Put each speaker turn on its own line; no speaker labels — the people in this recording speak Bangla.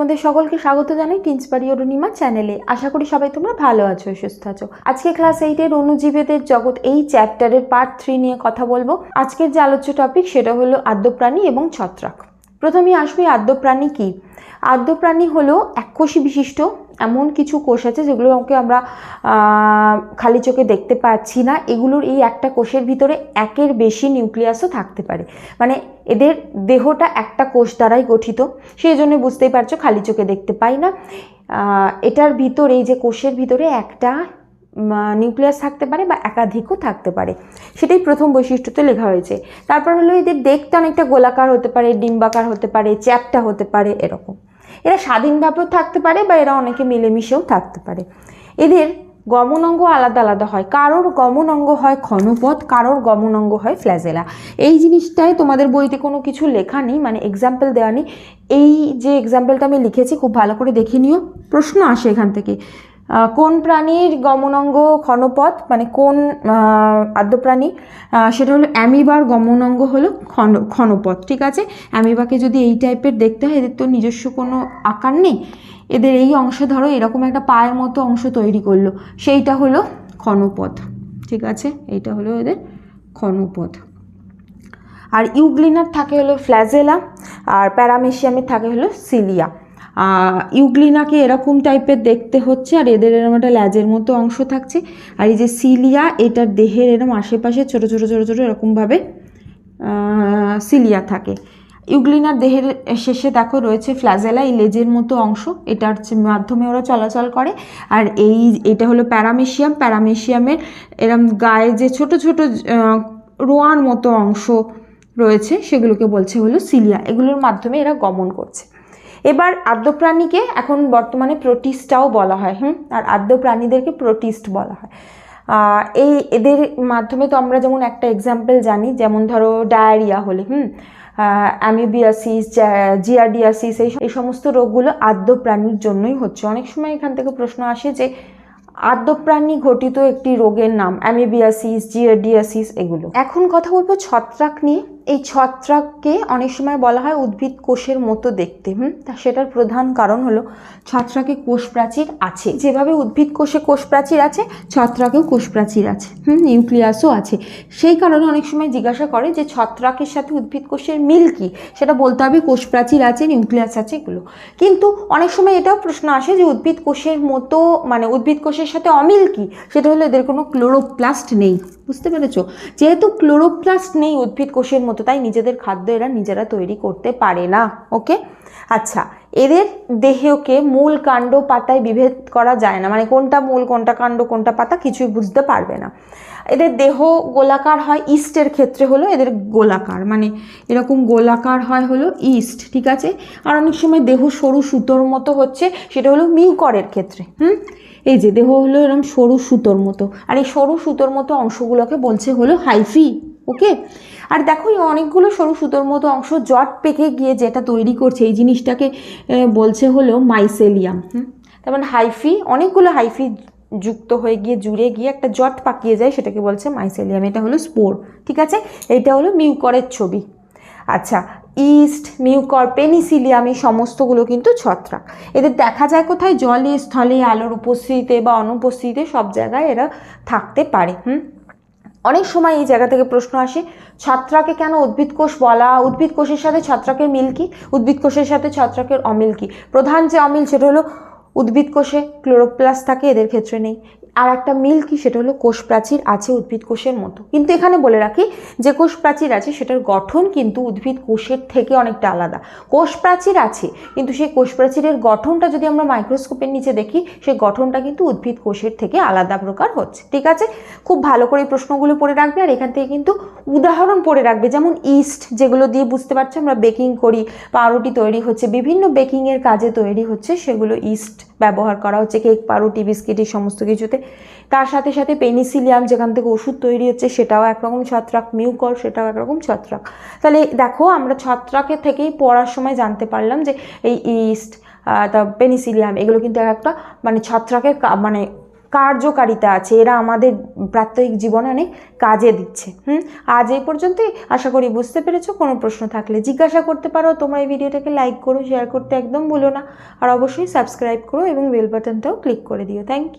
তোমাদের সকলকে স্বাগত জানাই টিন্সপারি অরুণিমা চ্যানেলে। আশা করি সবাই তোমরা ভালো আছো, সুস্থ আছো। আজকে ক্লাস এইটের অনুজীবেদের জগৎ এই চ্যাপ্টারের পার্ট থ্রি নিয়ে কথা বলব। আজকের যে আলোচ্য টপিক সেটা হলো আদ্যপ্রাণী এবং ছত্রাক। প্রথমেই আসবে আদ্যপ্রাণী কি? আদ্যপ্রাণী হলো এককোষী বিশিষ্ট এমন কিছু কোষ আছে যেগুলো যেগুলোকে আমরা খালি চোখে দেখতে পাচ্ছি না। এগুলোর এই একটা কোষের ভিতরে একের বেশি নিউক্লিয়াসও থাকতে পারে। মানে এদের দেহটা একটা কোষ দ্বারাই গঠিত। সেই জন্য বুঝতেই পারছ, খালি চোখে দেখতে পাই না। এটার ভিতরে, এই যে কোষের ভিতরে একটা নিউক্লিয়াস থাকতে পারে বা একাধিকও থাকতে পারে। সেটাই প্রথম বৈশিষ্ট্যতে লেখা হয়েছে। তারপর হলো এদের দেখতে অনেকটা গোলাকার হতে পারে, ডিম্বাকার হতে পারে, চ্যাপটা হতে পারে, এরকম। এরা স্বাধীনভাবেও থাকতে পারে বা এরা অনেকে মিলেমিশেও থাকতে পারে। এদের গমন অঙ্গ আলাদা আলাদা হয়। কারোর গমন অঙ্গ হয় ক্ষণপথ কারোর গমন অঙ্গ হয় ফ্ল্যাজেলা। এই জিনিসটাই তোমাদের বইতে কোনো কিছু লেখা নেই মানে এক্সাম্পল দেওয়া নেই। এই যে এক্সাম্পলটা আমি লিখেছি, খুব ভালো করে দেখে নিও। প্রশ্ন আসে এখান থেকে। কোন প্রাণীর গমনাঙ্গ ক্ষণপথ মানে কোন আহ, আদ্য প্রাণী? সেটা হলো অ্যামিবার গমনাঙ্গ হলো ক্ষণ ক্ষণপথ ঠিক আছে? অ্যামিবাকে যদি এই টাইপের দেখতে হয় এদের তো নিজস্ব কোনো আকার নেই। এদের এই অংশে ধরো এরকম একটা পায়ের মতো অংশ তৈরি করল। সেইটা হলো ক্ষণপথ ঠিক আছে? এইটা হলো এদের ক্ষণপথ। আর ইউগ্লিনার থাকে হলো ফ্ল্যাজেলা আর প্যারামেশিয়ামের থাকে হলো সিলিয়া। ইউগ্লিনাকে এরকম টাইপের দেখতে হচ্ছে আর এদের এরকম একটা ল্যাজের মতো অংশ থাকছে। আর এই যে সিলিয়া, এটার দেহের এরকম আশেপাশে ছোটো ছোটো ছোটো ছোটো এরকমভাবে সিলিয়া থাকে। ইউগ্লিনার দেহের শেষে দেখো রয়েছে ফ্ল্যাজেলা, এই লেজের মতো অংশ। এটার মাধ্যমে ওরা চলাচল করে। আর এই, এটা হলো প্যারামেশিয়াম। প্যারামেশিয়ামের এরম গায়ে যে ছোট ছোট রোয়ার মতো অংশ রয়েছে, সেগুলোকে বলছে হলো সিলিয়া। এগুলোর মাধ্যমে এরা গমন করছে। এবার আদ্যপ্রাণীকে এখন বর্তমানে প্রোটিস্টাও বলা হয়, হুম? আর আদ্য প্রাণীদেরকে প্রোটিস্ট বলা হয়। এই এদের মাধ্যমে তো আমরা যেমন একটা এক্সাম্পল জানি, যেমন ধরো ডায়রিয়া হলে, হুম? অ্যামিবিয়াসিস জিয়াডিয়াসিস, এই এই সমস্ত রোগগুলো আদ্যপ্রাণীর জন্যই হচ্ছে। অনেক সময় এখান থেকে প্রশ্ন আসে যে আদ্যপ্রাণী ঘটিত একটি রোগের নাম অ্যামিবিয়াসিস, জিয়াডিয়াসিস এগুলো। এখন কথা বলব ছত্রাক নিয়ে। এই ছত্রাককে অনেক সময় বলা হয় উদ্ভিদ কোষের মতো দেখতে, হুম? তা সেটার প্রধান কারণ হলো ছত্রাকে কোষ প্রাচীর আছে। যেভাবে উদ্ভিদ কোষে কোষ প্রাচীর আছে, ছত্রাকেও কোষ প্রাচীর আছে, হুম? নিউক্লিয়াসও আছে। সেই কারণে অনেক সময় জিজ্ঞাসা করে যে ছত্রাকের সাথে উদ্ভিদ কোষের মিল কি? সেটা বলতে হবে কোষ প্রাচীর আছে, নিউক্লিয়াস আছে এগুলো। কিন্তু অনেক সময় এটাও প্রশ্ন আসে যে উদ্ভিদ কোষের মতো মানে উদ্ভিদ কোষের সাথে অমিল কি? সেটা হলো এদের কোনো ক্লোরোপ্লাস্ট নেই, বুঝতে পেরেছ? যেহেতু ক্লোরোপ্লাস্ট নেই উদ্ভিদ কোষের মতো তাই নিজেদের খাদ্য এরা নিজেরা তৈরি করতে পারে না ওকে আচ্ছা এদের দেহকে মূল কাণ্ড পাতায় বিভেদ করা যায় না মানে কোনটা মূল, কোনটা কাণ্ড, কোনটা পাতা কিছুই বুঝতে পারবে না। এদের দেহ গোলাকার হয় ইস্টের ক্ষেত্রে হলো এদের গোলাকার মানে এরকম গোলাকার হয় হলো ইস্ট, ঠিক আছে? আর অনেক সময় দেহ সরু সুতোর মতো হচ্ছে, সেটা হলো মিউকরের ক্ষেত্রে, হুম? এই যে দেহ হলো এরকম সরু সুতোর মতো, আর এই সরু সুতোর মতো অংশগুলোকে বলছে হলো হাইফি ওকে আর দেখো, এই অনেকগুলো সরু সুতোর মতো অংশ জট পেকে গিয়ে যেটা তৈরি করছে, এই জিনিসটাকে বলছে হলো মাইসেলিয়াম হুম? তার মানে হাইফি অনেকগুলো হাইফি যুক্ত হয়ে গিয়ে, জুড়ে গিয়ে একটা জট পাকিয়ে যায়, সেটাকে বলছে মাইসেলিয়াম এটা হলো স্পোর ঠিক আছে? এইটা হলো মিউকরের ছবি। আচ্ছা ইস্ট মিউকর পেনিসিলিয়াম এই সমস্তগুলো কিন্তু ছত্রাক। এদের দেখা যায় কোথায়? জলে, স্থলে, আলোর উপস্থিতিতে বা অনুপস্থিতিতে সব জায়গায় এরা থাকতে পারে, হুম? অনেক সময় এই জায়গা থেকে প্রশ্ন আসে, ছাত্রাকে কেন উদ্ভিদ কোষ বলা, উদ্ভিদ কোষের সাথে ছত্রাকের মিল কি? উদ্ভিদ কোষের সাথে ছত্রাকের অমিল কি? প্রধান যে অমিল সেটা হলো উদ্ভিদ কোষে ক্লোরোপ্লাস থাকে, এদের ক্ষেত্রে নেই। আর একটা মিল কি সেটা হলো কোষ প্রাচীর আছে উদ্ভিদ কোষের মতো। কিন্তু এখানে বলে রাখি যে কোষ প্রাচীর আছে সেটার গঠন কিন্তু উদ্ভিদ কোষের থেকে অনেকটা আলাদা। কোষ প্রাচীর আছে, কিন্তু সেই কোষ প্রাচীরের গঠনটা যদি আমরা মাইক্রোস্কোপের নিচে দেখি, সেই গঠনটা কিন্তু উদ্ভিদ কোষের থেকে আলাদা প্রকার হচ্ছে। ঠিক আছে? খুব ভালো করে প্রশ্নগুলো পড়ে রাখবে আর এখান থেকে কিন্তু উদাহরণ পড়ে রাখবে। যেমন ইস্ট, যেগুলো দিয়ে বুঝতে পারছ আমরা বেকিং করি, পাউরুটি তৈরি হচ্ছে, বিভিন্ন বেকিংয়ের কাজে তৈরি হচ্ছে সেগুলো ইস্ট। ব্যবহার করা হচ্ছে, কেক পাউরুটি বিস্কিট এই সমস্ত কিছুতে। তার সাথে সাথে পেনিসিলিয়াম যেখান থেকে ওষুধ তৈরি হচ্ছে সেটাও একরকম ছত্রাক, মিউকর সেটাও একরকম ছত্রাক। তাহলে দেখো আমরা ছত্রাকের থেকেই পড়ার সময় জানতে পারলাম যে এই ইস্ট তা পেনিসিলিয়াম এগুলো কিন্তু এক একটা মানে ছত্রাকের মানে কার্যকারিতা আছে, এরা আমাদের প্রাত্যহিক জীবনে অনেক কাজে দিচ্ছে। হুম? আজ এই পর্যন্তই। আশা করি বুঝতে পেরেছ, কোনো প্রশ্ন থাকলে জিজ্ঞাসা করতে পারো। তোমার এই ভিডিওটাকে লাইক করো, শেয়ার করতে একদম ভুলো না। আর অবশ্যই সাবস্ক্রাইব করো এবং বেল বাটনটাও ক্লিক করে দিও। Thank you